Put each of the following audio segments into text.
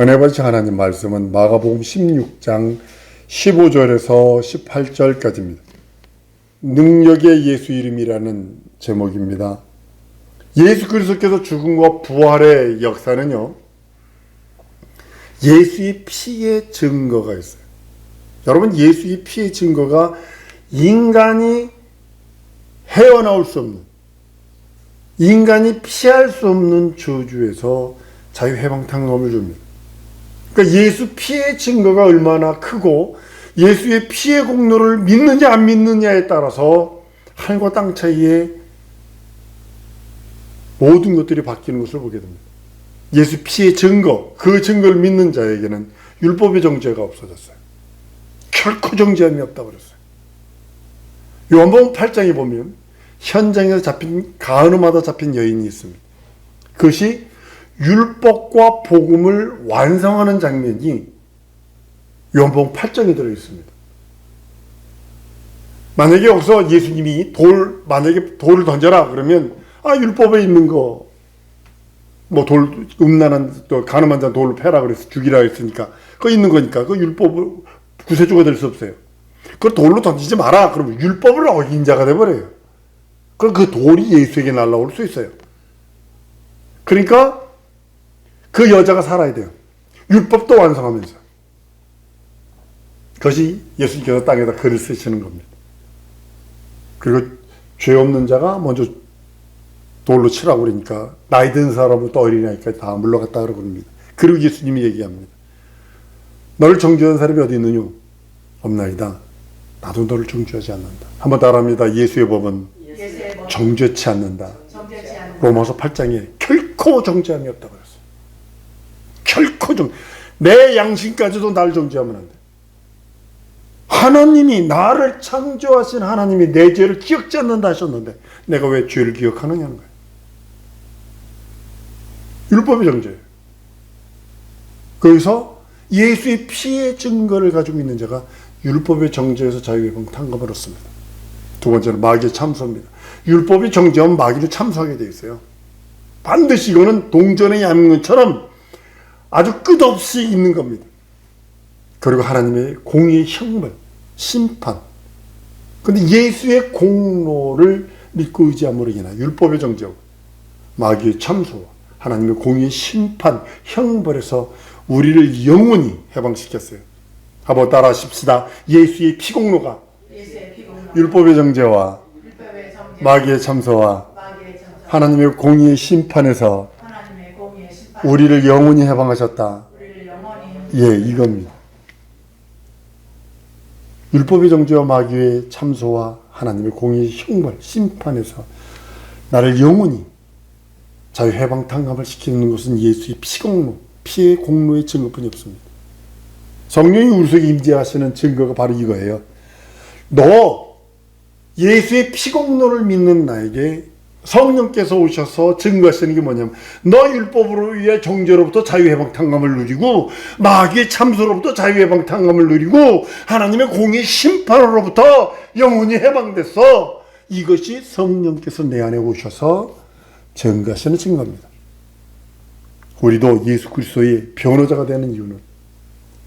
은혜 받으신 하나님 말씀은 마가복음 16장 15절에서 18절까지입니다. 능력의 예수 이름이라는 제목입니다. 예수 그리스도께서 죽음과 부활의 역사는요. 예수의 피의 증거가 있어요. 여러분 예수의 피의 증거가 인간이 헤어나올 수 없는 인간이 피할 수 없는 저주에서 자유해방탕감을 줍니다. 그러니까 예수 피의 증거가 얼마나 크고 예수의 피의 공로를 믿느냐 안 믿느냐에 따라서 하늘과 땅 차이에 모든 것들이 바뀌는 것을 보게 됩니다. 예수 피의 증거, 그 증거를 믿는 자에게는 율법의 정죄가 없어졌어요. 결코 정죄함이 없다 그랬어요. 요한복음 8장에 보면 현장에서 잡힌 가은음하다 잡힌 여인이 있습니다. 그것이 율법과 복음을 완성하는 장면이 요한복음 8장에 들어 있습니다. 만약에 여기서 예수님이 돌 만약에 돌을 던져라 그러면 아 율법에 있는 거 뭐 돌 음란한 또 가늠한 자 돌로 패라 그래서 죽이라 했으니까 그거 있는 거니까 그 율법을 구세주가 될 수 없어요. 그걸 돌로 던지지 마라 그러면 율법을 어긴 자가 돼 버려요. 그럼 그 돌이 예수에게 날라올 수 있어요. 그러니까 그 여자가 살아야 돼요. 율법도 완성하면서. 그것이 예수님께서 땅에다 글을 쓰시는 겁니다. 그리고 죄 없는 자가 먼저 돌로 치라고 그러니까 나이 든 사람부터 어린아이까지 다 물러갔다 그러고 그럽니다. 그리고 예수님이 얘기합니다. 너를 정죄한 사람이 어디 있느냐? 없나이다. 나도 너를 정죄하지 않는다. 한번 따라합니다. 예수의 법은 정죄치 않는다. 로마서 8장에 결코 정죄함이 없다 그랬어요. 결코 정, 내 양심까지도 날 정죄하면 안 돼. 하나님이 나를 창조하신 하나님이 내 죄를 기억지 않는다 하셨는데 내가 왜 죄를 기억하느냐는 거예요. 율법의 정죄예요. 거기서 예수의 피의 증거를 가지고 있는 자가 율법의 정죄에서 자유예방 탕감을 얻습니다. 두 번째는 마귀의 참소입니다. 율법이 정죄하면 마귀를 참소하게 되어 있어요. 반드시 이거는 동전의 얌근처럼 아주 끝없이 있는 겁니다. 그리고 하나님의 공의의 형벌, 심판. 근데 예수의 공로를 믿고 의지함으로 인한 율법의 정죄와 마귀의 참소와 하나님의 공의의 심판, 형벌에서 우리를 영원히 해방시켰어요. 한번 따라 하십시다. 예수의 피공로가 예수의 피공로 율법의 정죄와 율법의 정죄 마귀의 참소와 하나님의 공의의 심판에서 우리를 영원히 해방하셨다. 예, 이겁니다. 율법의 정죄와 마귀의 참소와 하나님의 공의의 형벌, 심판에서 나를 영원히 자유 해방 탕감을 시키는 것은 예수의 피공로, 피의 공로의 증거뿐이 없습니다. 성령이 우리 속에 임재하시는 증거가 바로 이거예요. 너 예수의 피공로를 믿는 나에게 성령께서 오셔서 증거하시는 게 뭐냐면 너 율법으로 위해 정죄로부터 자유해방 탕감을 누리고 마귀의 참소로부터 자유해방 탕감을 누리고 하나님의 공의 심판으로부터 영원히 해방됐어. 이것이 성령께서 내 안에 오셔서 증거하시는 증거입니다. 우리도 예수 그리스도의 변호자가 되는 이유는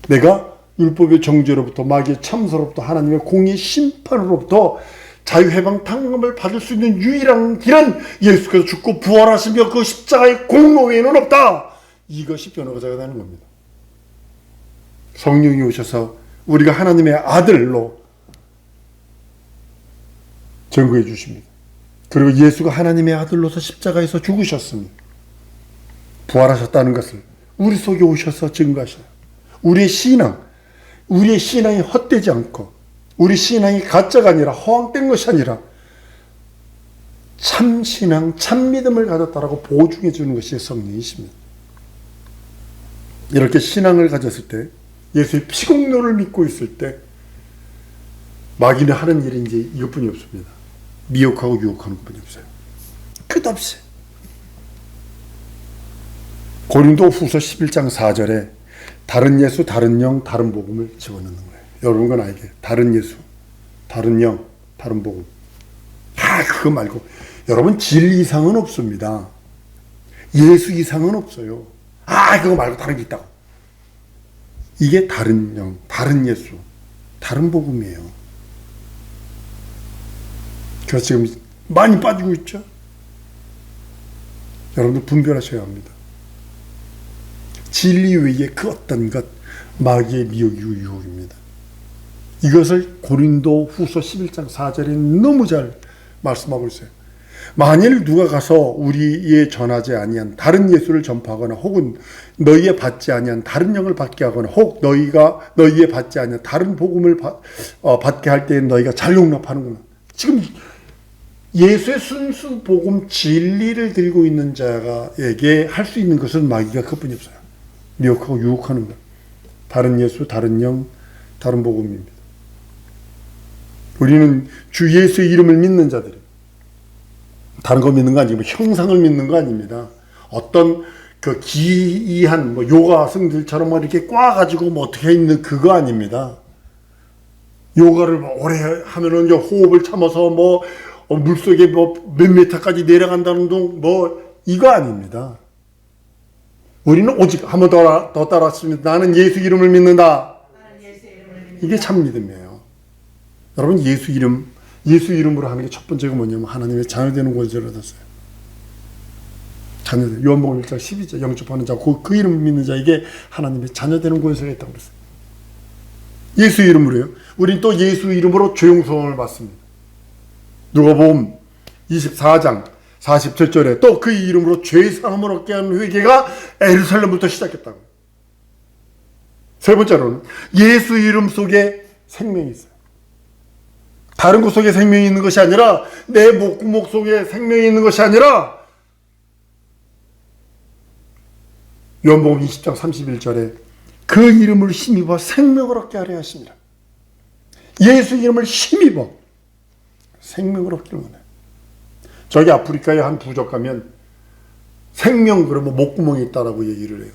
내가 율법의 정죄로부터 마귀의 참소로부터 하나님의 공의 심판으로부터 자유해방 탕감을 받을 수 있는 유일한 길은 예수께서 죽고 부활하시며 그 십자가의 공로 외에는 없다. 이것이 변호자가 되는 겁니다. 성령이 오셔서 우리가 하나님의 아들로 증거해 주십니다. 그리고 예수가 하나님의 아들로서 십자가에서 죽으셨습니다. 부활하셨다는 것을 우리 속에 오셔서 증거하셔요. 우리의 신앙, 우리의 신앙이 헛되지 않고 우리 신앙이 가짜가 아니라 허황된 것이 아니라 참 신앙, 참 믿음을 가졌다라고 보증해 주는 것이 성령이십니다. 이렇게 신앙을 가졌을 때 예수의 피공로를 믿고 있을 때 마귀는 하는 일이 이제 이것뿐이 없습니다. 미혹하고 유혹하는 것뿐이 없어요. 끝없이. 고린도 후서 11장 4절에 다른 예수, 다른 영, 다른 복음을 집어넣는 거예요. 여러분과 나에게 다른 예수, 다른 영, 다른 복음. 아, 그거 말고 여러분 질 이상은 없습니다. 예수 이상은 없어요. 아, 그거 말고 다른 게 있다고. 이게 다른 영, 다른 예수, 다른 복음이에요. 그래서 지금 많이 빠지고 있죠. 여러분들 분별하셔야 합니다. 진리 외에 그 어떤 것, 마귀의 미혹이고 유혹입니다. 이것을 고린도 후서 11장 4절에 너무 잘 말씀하고 있어요. 만일 누가 가서 우리의 전하지 아니한 다른 예수를 전파하거나 혹은 너희의 받지 아니한 다른 영을 받게 하거나 혹 너희가 너희의 받지 아니한 다른 복음을 받, 어, 받게 할때 너희가 잘 용납하는구나. 지금 예수의 순수 복음 진리를 들고 있는 자가에게 할 수 있는 것은 마귀가 그뿐이 없어요. 미혹하고 유혹하는 것. 다른 예수, 다른 영, 다른 복음입니다. 우리는 주 예수의 이름을 믿는 자들이 다른 거 믿는 거 아니고 형상을 믿는 거 아닙니다. 어떤 그 기이한 뭐 요가승들처럼 뭐 이렇게 꽈 가지고 뭐 어떻게 있는 그거 아닙니다. 요가를 뭐 오래 하면은 이제 호흡을 참아서 뭐 어, 물속에 뭐 몇 미터까지 내려간다는 동 뭐 이거 아닙니다. 우리는 오직 한번 더, 더 따랐습니다. 나는 예수 이름을 믿는다. 이게 참 믿음이에요. 여러분 예수 이름 예수 이름으로 하는 게 첫 번째가 뭐냐면 하나님의 자녀되는 권세를 얻었어요. 자녀들 요한복음 1장 12절 영접하는 자, 그, 그 이름을 믿는 자에게 하나님의 자녀되는 권세가 있다고 그랬어요. 예수 이름으로요. 우린 또 예수 이름으로 죄용서을 받습니다. 누가복음 24장 47절에 또 그 이름으로 죄 사함을 얻게 하는 회개가 에르살렘부터 시작했다고. 세 번째로는 예수 이름 속에 생명이 있어요. 다른 곳 속에 생명이 있는 것이 아니라 내 목구멍 속에 생명이 있는 것이 아니라 요한복음 20장 31절에 그 이름을 힘입어 생명을 얻게 하려 하십니다. 예수 이름을 힘입어 생명을 얻기를 원해요. 저기 아프리카의 한 부족 가면 생명 그러면 목구멍이 있다라고 얘기를 해요.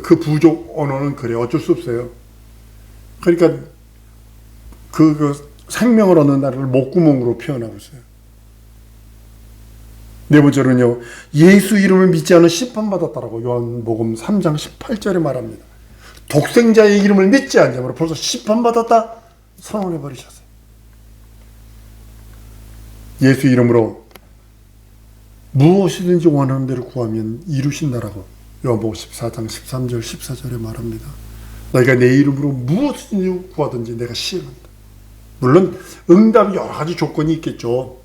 그 부족 언어는 그래 어쩔 수 없어요. 그러니까 그, 그 생명을 얻는 나라를 목구멍으로 표현하고 있어요. 네 번째로는요, 예수 이름을 믿지 않은 심판받았다라고 요한복음 3장 18절에 말합니다. 독생자의 이름을 믿지 않자면 벌써 심판받았다 선언해 버리셨어요. 예수 이름으로 무엇이든지 원하는 대로 구하면 이루신다라고 요한복음 14장 13절 14절에 말합니다. 너희가 내 이름으로 무엇이든지 구하든지 내가 시행한다. 물론 응답이 여러 가지 조건이 있겠죠.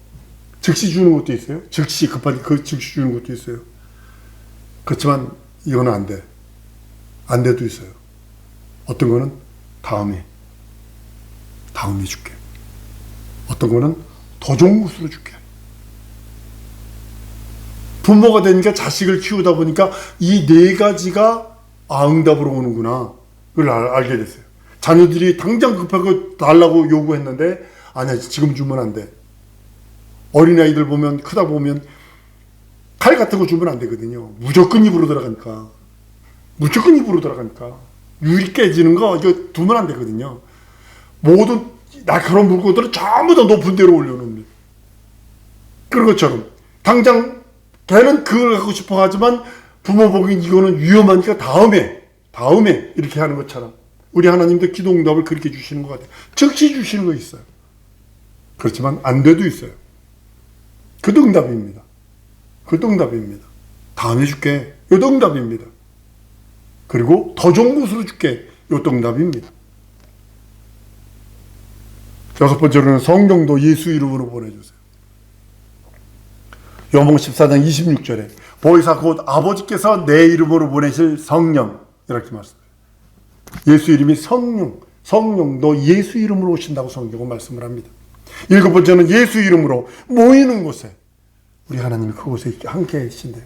즉시 주는 것도 있어요. 즉시 급하게 그 즉시 주는 것도 있어요. 그렇지만 이거는 안 돼. 안 돼도 있어요. 어떤 거는 다음에 다음에 줄게. 어떤 거는 더 좋은 곳으로 줄게. 부모가 되니까 자식을 키우다 보니까 이 네 가지가 아 응답으로 오는구나. 그걸 알, 알게 됐어요. 자녀들이 당장 급하게 달라고 요구했는데 아니야 지금 주면 안 돼. 어린아이들 보면 크다 보면 칼 같은 거 주면 안 되거든요. 무조건 입으로 들어가니까. 무조건 입으로 들어가니까. 유리 깨지는 거 이거 두면 안 되거든요. 모든 날카로운 물고들은 전부 다 높은 데로 올려놓습니다. 그런 것처럼 당장 걔는 그걸 갖고 싶어 하지만 부모 보기엔 이거는 위험하니까 다음에 다음에 이렇게 하는 것처럼 우리 하나님도 기도 응답을 그렇게 주시는 것 같아요. 즉시 주시는 거 있어요. 그렇지만 안 돼도 있어요. 그도 응답입니다. 그도 응답입니다. 다음에 줄게. 이도 응답입니다. 그리고 더 좋은 곳으로 줄게. 이도 응답입니다. 여섯 번째로는 성령도 예수 이름으로 보내주세요. 요한복음 14장 26절에 보이사 곧 아버지께서 내 이름으로 보내실 성령 이렇게 말씀해요. 예수 이름이 성령, 성령도 예수 이름으로 오신다고 성경은 말씀을 합니다. 일곱 번째는 예수 이름으로 모이는 곳에 우리 하나님이 그곳에 함께 계신대요.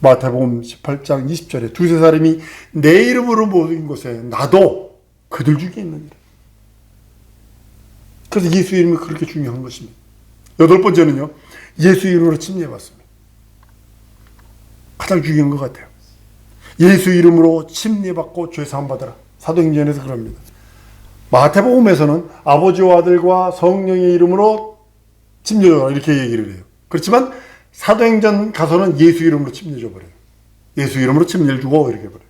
마태복음 18장 20절에 두세 사람이 내 이름으로 모인 곳에 나도 그들 중에 있느니라. 그래서 예수 이름이 그렇게 중요한 것입니다. 여덟 번째는요, 예수 이름으로 침례받습니다. 가장 중요한 것 같아요. 예수 이름으로 침례받고 죄사함 받으라. 사도행전에서 그럽니다. 마태복음에서는 아버지와 아들과 성령의 이름으로 침례 줘라 이렇게 얘기를 해요. 그렇지만 사도행전 가서는 예수 이름으로 침례 줘 버려요. 예수 이름으로 침례를 주고 이렇게 버려요.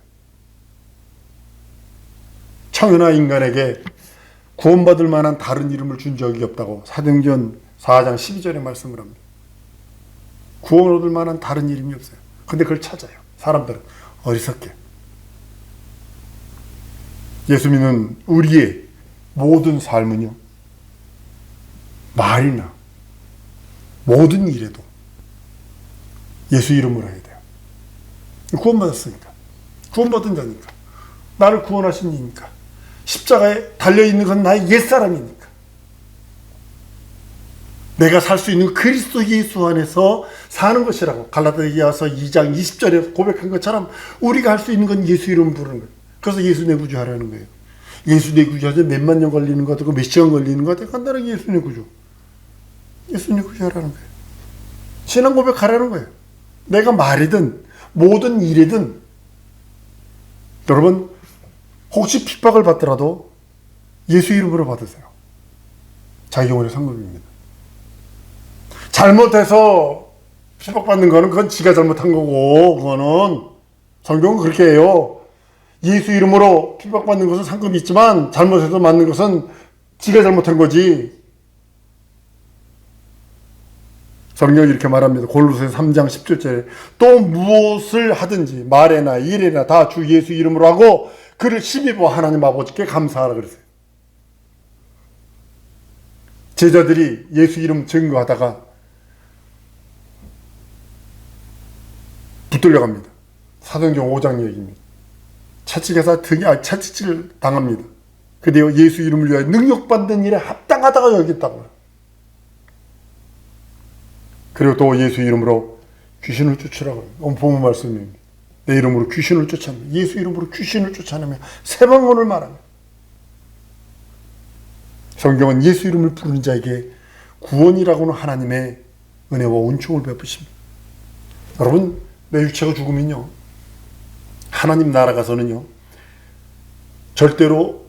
청현아 인간에게 구원받을 만한 다른 이름을 준 적이 없다고 사도행전 4장 12절에 말씀을 합니다. 구원 얻을 만한 다른 이름이 없어요. 근데 그걸 찾아요. 사람들은 어리석게. 예수 믿는 우리의 모든 삶은요. 말이나 모든 일에도 예수 이름으로 해야 돼요. 구원받았으니까. 구원받은 자니까. 나를 구원하신 이니까. 십자가에 달려있는 건 나의 옛사람이니까. 내가 살 수 있는 그리스도 예수 안에서 사는 것이라고 갈라디아서 2장 20절에 고백한 것처럼 우리가 할 수 있는 건 예수 이름 부르는 거예요. 그래서 예수 내 구주 하라는 거예요. 예수 내 구주 하자 몇만 년 걸리는 것 같고 몇 시간 걸리는 것 같고 간단하게 예수 내 구주. 예수 내 구주 하라는 거예요. 신앙 고백하라는 거예요. 내가 말이든 모든 일이든 여러분 혹시 핍박을 받더라도 예수 이름으로 받으세요. 자기 영혼의 상급입니다. 잘못해서 핍박받는 거는 그건 지가 잘못한 거고 그거는 성경은 그렇게 해요. 예수 이름으로 핍박받는 것은 상급이 있지만 잘못해서 맞는 것은 지가 잘못한 거지. 성경이 이렇게 말합니다. 골로새 3장 17절에 또 무엇을 하든지 말에나 일에나 다 주 예수 이름으로 하고 그를 심입어 하나님 아버지께 감사하라 그랬어요. 제자들이 예수 이름 증거하다가 붙들려 갑니다. 사도행전 5장 얘기입니다. 채찍에서 등에 아, 채찍질 당합니다. 그대여 예수 이름을 위하여 능력받는 일에 합당하다가 여겼다고요. 그리고 또 예수 이름으로 귀신을 쫓으라고 오늘 본문 말씀입니다. 내 이름으로 귀신을 쫓아내며 예수 이름으로 귀신을 쫓아내며 세방문을 말합니다. 성경은 예수 이름을 부르는 자에게 구원이라고는 하나님의 은혜와 은총을 베푸십니다. 여러분 내 육체가 죽으면요 하나님 나라 가서는요 절대로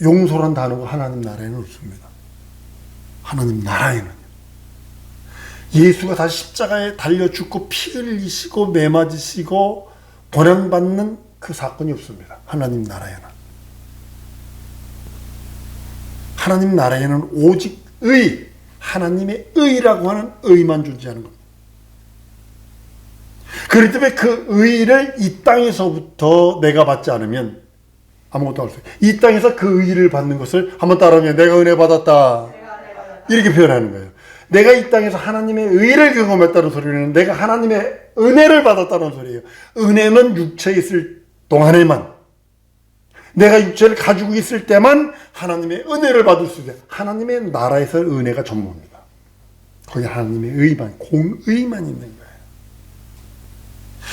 용서란 단어가 하나님 나라에는 없습니다. 하나님 나라에는 예수가 다시 십자가에 달려 죽고 피 흘리시고 매 맞으시고 고난받는 그 사건이 없습니다. 하나님 나라에는. 하나님 나라에는 오직 의, 하나님의 의라고 하는 의만 존재하는 겁니다. 그렇기 때문에 그 의를 이 땅에서부터 내가 받지 않으면 아무것도 할 수 없어요. 이 땅에서 그 의를 받는 것을 한번 따라하면 내가 은혜 받았다. 이렇게 표현하는 거예요. 내가 이 땅에서 하나님의 의를 경험했다는 소리는 내가 하나님의 은혜를 받았다는 소리예요. 은혜는 육체에 있을 동안에만 내가 육체를 가지고 있을 때만 하나님의 은혜를 받을 수 있어요. 하나님의 나라에서 은혜가 전부입니다. 거기 하나님의 의만, 공의만 있는 거예요.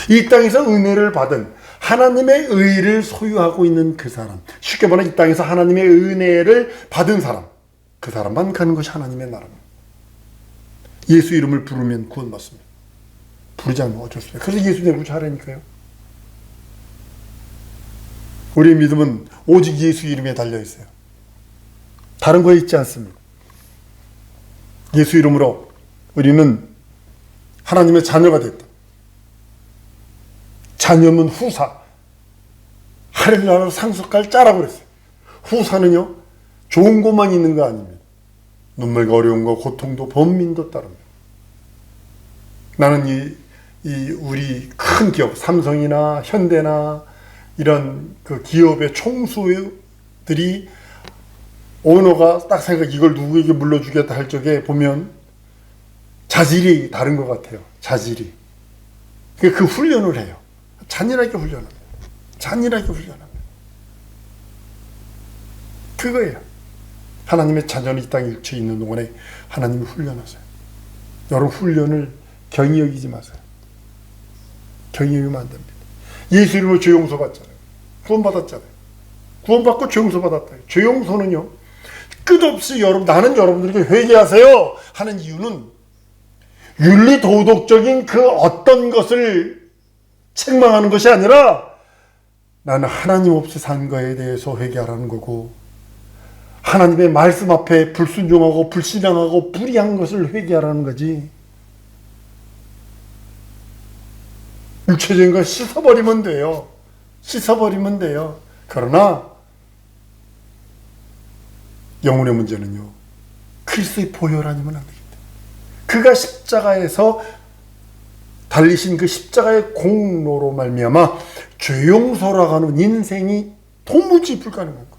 이 땅에서 은혜를 받은 하나님의 의를 소유하고 있는 그 사람. 쉽게 말하면 이 땅에서 하나님의 은혜를 받은 사람. 그 사람만 가는 것이 하나님의 나라입니다. 예수 이름을 부르면 구원받습니다. 부르지 않으면 어쩔 수 없어요. 그래서 예수 내고 잘하니까요. 우리의 믿음은 오직 예수 이름에 달려 있어요. 다른 거에 있지 않습니다. 예수 이름으로 우리는 하나님의 자녀가 됐다. 자녀면 후사. 하늘나라로 상속할 자라고 그랬어요. 후사는요, 좋은 것만 있는 거 아닙니다. 눈물과 어려움과 고통도 번민도 따릅니다. 나는 이, 이 우리 큰 기업, 삼성이나 현대나 이런 그 기업의 총수들이 오너가 딱 생각 이걸 누구에게 물려주겠다 할 적에 보면 자질이 다른 것 같아요. 자질이. 그, 그 훈련을 해요. 잔인하게 훈련합니다. 잔인하게 훈련합니다. 그거예요. 하나님의 자녀는 이 땅에 일체 있는 동안에 하나님이 훈련하세요. 여러분 훈련을 경히 여기지 마세요. 경히 여기면 안 됩니다. 예수 이름으로 죄 용서 받잖아요. 구원 받았잖아요. 구원 받고 죄 용서 받았다. 죄 용서는요. 끝없이 여러분 나는 여러분들에게 회개하세요 하는 이유는 윤리 도덕적인 그 어떤 것을 책망하는 것이 아니라 나는 하나님 없이 산 거에 대해서 회개하라는 거고 하나님의 말씀 앞에 불순종하고 불신앙하고 불의한 것을 회개하라는 거지. 육체적인 걸 씻어버리면 돼요. 씻어버리면 돼요. 그러나 영혼의 문제는요. 그리스도의 보혈 아니면 안 되겠다. 그가 십자가에서 달리신 그 십자가의 공로로 말미암아 죄 용서라고 하는 인생이 도무지 불가능한 거.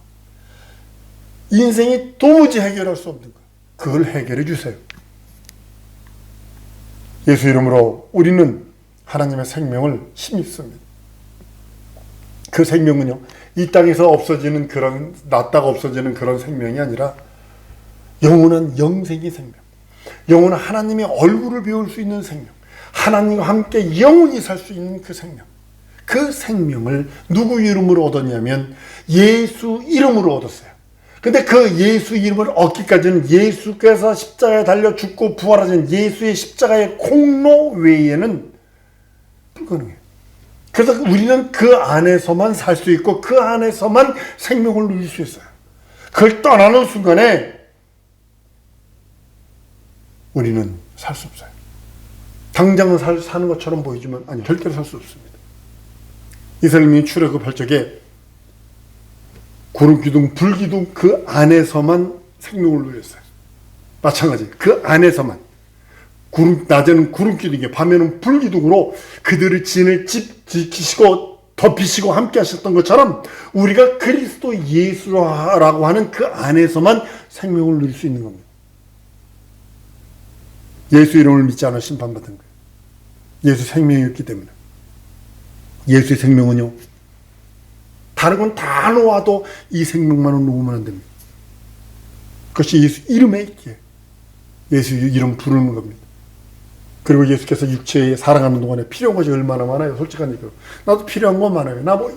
인생이 도무지 해결할 수 없는 거. 그걸 해결해 주세요. 예수 이름으로 우리는 하나님의 생명을 힘입습니다. 그 생명은요, 이 땅에서 없어지는 그런, 낫다가 없어지는 그런 생명이 아니라 영원한 영생의 생명. 영원한 하나님의 얼굴을 배울 수 있는 생명. 하나님과 함께 영원히 살 수 있는 그 생명. 그 생명을 누구 이름으로 얻었냐면 예수 이름으로 얻었어요. 근데 그 예수 이름을 얻기까지는 예수께서 십자가에 달려 죽고 부활하신 예수의 십자가의 공로 외에는 불가능해요. 그래서 우리는 그 안에서만 살 수 있고 그 안에서만 생명을 누릴 수 있어요. 그걸 떠나는 순간에 우리는 살 수 없어요. 당장은 살, 사는 것처럼 보이지만 아니 절대로 살 수 없습니다. 이스라엘이 출애굽 할 적에 구름 기둥, 불 기둥 그 안에서만 생명을 누렸어요. 마찬가지 그 안에서만 구름 낮에는 구름 기둥이 밤에는 불 기둥으로 그들의 진을 집 지키시고 덮이시고 함께 하셨던 것처럼 우리가 그리스도 예수라고 하는 그 안에서만 생명을 누릴 수 있는 겁니다. 예수 이름을 믿지 않아 심판받은 거예요. 예수 생명이었기 때문에. 예수의 생명은요, 다른 건 다 놓아도 이 생명만은 놓으면 안 됩니다. 그것이 예수 이름에 있기에 예수 이름 부르는 겁니다. 그리고 예수께서 육체에 살아가는 동안에 필요한 것이 얼마나 많아요. 솔직한 얘기로. 나도 필요한 건 많아요. 나 뭐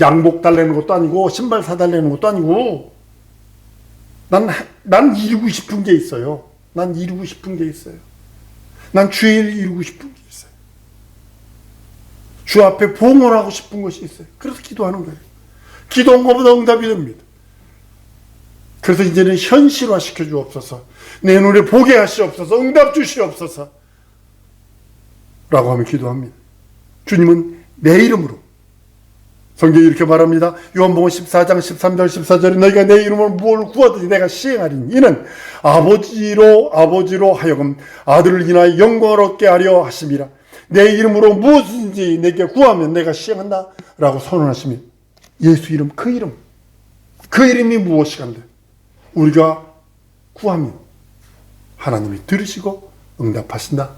양복 달래는 것도 아니고 신발 사달라는 것도 아니고 난, 난 이루고 싶은 게 있어요. 난 이루고 싶은 게 있어요. 난 주일 이루고 싶은 게. 주 앞에 봉헌하고 싶은 것이 있어요. 그래서 기도하는 거예요. 기도한 것보다 응답이 됩니다. 그래서 이제는 현실화 시켜주옵소서. 내 눈에 보게 하시옵소서. 응답 주시옵소서. 라고 하며 기도합니다. 주님은 내 이름으로 성경이 이렇게 말합니다. 요한복음 14장 13절 14절에 너희가 내 이름으로 무엇을 구하든지 내가 시행하리니 이는 아버지로 아버지로 하여금 아들을 인하여 영광을 얻게 하려 하심이라. 내 이름으로 무엇인지 내게 구하면 내가 시행한다. 라고 선언하시면 예수 이름 그 이름 그 이름이 무엇이간데 우리가 구하면 하나님이 들으시고 응답하신다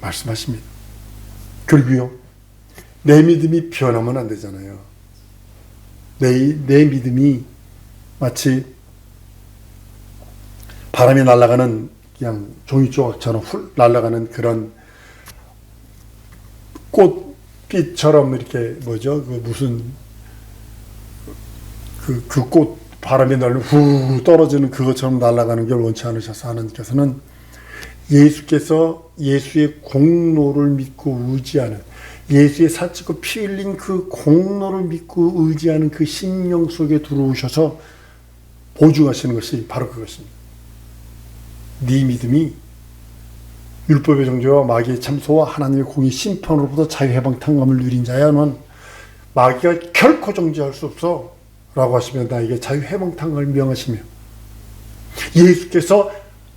말씀하십니다. 그리고요 내 믿음이 변하면 안 되잖아요. 내, 내 믿음이 마치 바람이 날아가는 그냥 종이 조각처럼 훌 날아가는 그런 꽃빛처럼 이렇게 뭐죠? 그 무슨 그 그 꽃 바람이 날면 후 떨어지는 그것처럼 날아가는 걸 원치 않으셔서 하나님께서는 예수께서 예수의 공로를 믿고 의지하는 예수의 사찍고 피 흘린 그 공로를 믿고 의지하는 그 심령 속에 들어오셔서 보증하시는 것이 바로 그것입니다. 네 믿음이 율법의 정죄와 마귀의 참소와 하나님의 공의 심판으로부터 자유해방탕감을 누린 자야 넌 마귀가 결코 정죄할 수 없어 라고 하시면 나에게 자유해방탕감을 명하시며 예수께서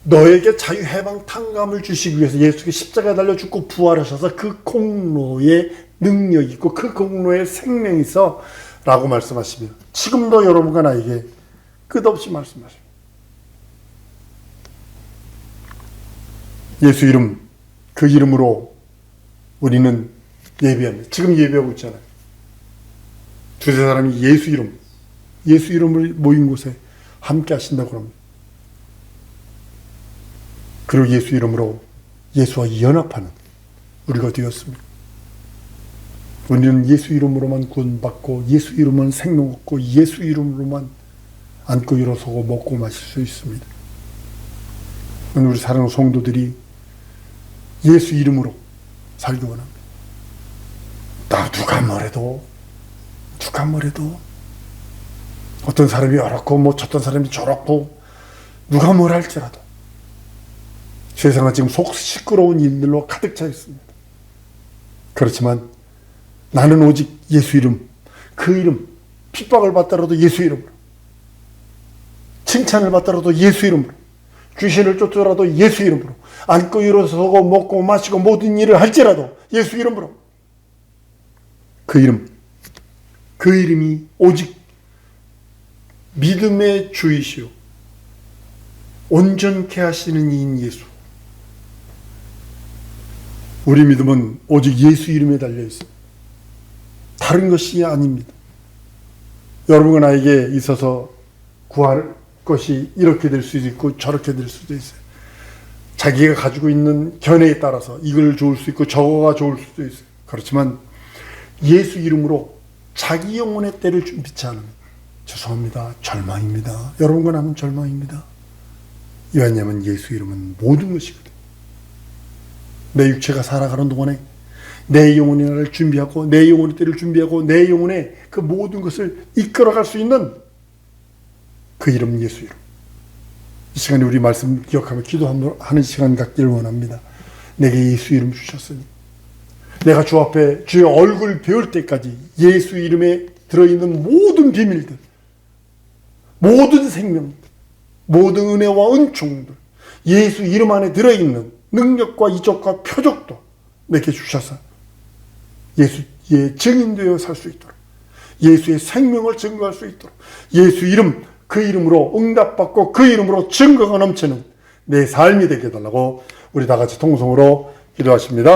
너에게 자유해방탕감을 주시기 위해서 예수께 십자가에 달려 죽고 부활하셔서 그 공로에 능력이 있고 그 공로에 생명이 있어 라고 말씀하시며 지금도 여러분과 나에게 끝없이 말씀하십니다. 예수 이름 그 이름으로 우리는 예배합니다. 지금 예배하고 있잖아요. 두세 사람이 예수 이름 예수 이름을 모인 곳에 함께 하신다고 합니다. 그리고 예수 이름으로 예수와 연합하는 우리가 되었습니다. 우리는 예수 이름으로만 구원받고 예수 이름만 생명 얻고 예수 이름으로만 앉고 일어서고 먹고 마실 수 있습니다. 우리 사랑하는 성도들이 예수 이름으로 살기 원합니다. 나 누가 뭐래도 누가 뭐래도 어떤 사람이 이렇고 뭐 어떤 사람이 저렇고 누가 뭘 할지라도 세상은 지금 속 시끄러운 일들로 가득 차 있습니다. 그렇지만 나는 오직 예수 이름, 그 이름, 핍박을 받더라도 예수 이름으로 칭찬을 받더라도 예수 이름으로 귀신을 쫓더라도 예수 이름으로 앉고 일어서고 먹고 마시고 모든 일을 할지라도 예수 이름으로 그 이름 그 이름이 오직 믿음의 주이시오 온전케 하시는 이인 예수 우리 믿음은 오직 예수 이름에 달려 있습니다. 다른 것이 아닙니다. 여러분과 나에게 있어서 구할 것이 이렇게 될 수도 있고 저렇게 될 수도 있어요. 자기가 가지고 있는 견해에 따라서 이걸 좋을 수 있고 저거가 좋을 수도 있어요. 그렇지만 예수 이름으로 자기 영혼의 때를 준비치 않으면 죄송합니다. 절망입니다. 여러분과 나는 절망입니다. 왜냐하면 예수 이름은 모든 것이거든요. 내 육체가 살아가는 동안에 내 영혼이 나를 준비하고 내 영혼의 때를 준비하고 내 영혼의 그 모든 것을 이끌어갈 수 있는 그 이름 예수 이름. 이 시간에 우리 말씀 기억하며 기도하는 시간 갖기를 원합니다. 내게 예수 이름 주셨으니 내가 주 앞에 주의 얼굴 배울 때까지 예수 이름에 들어있는 모든 비밀들, 모든 생명, 모든 은혜와 은총들, 예수 이름 안에 들어있는 능력과 이적과 표적도 내게 주셔서 예수의 증인 되어 살 수 있도록 예수의 생명을 증거할 수 있도록 예수 이름 그 이름으로 응답받고 그 이름으로 증거가 넘치는 내 삶이 되게 해달라고 우리 다 같이 통성으로 기도하십니다.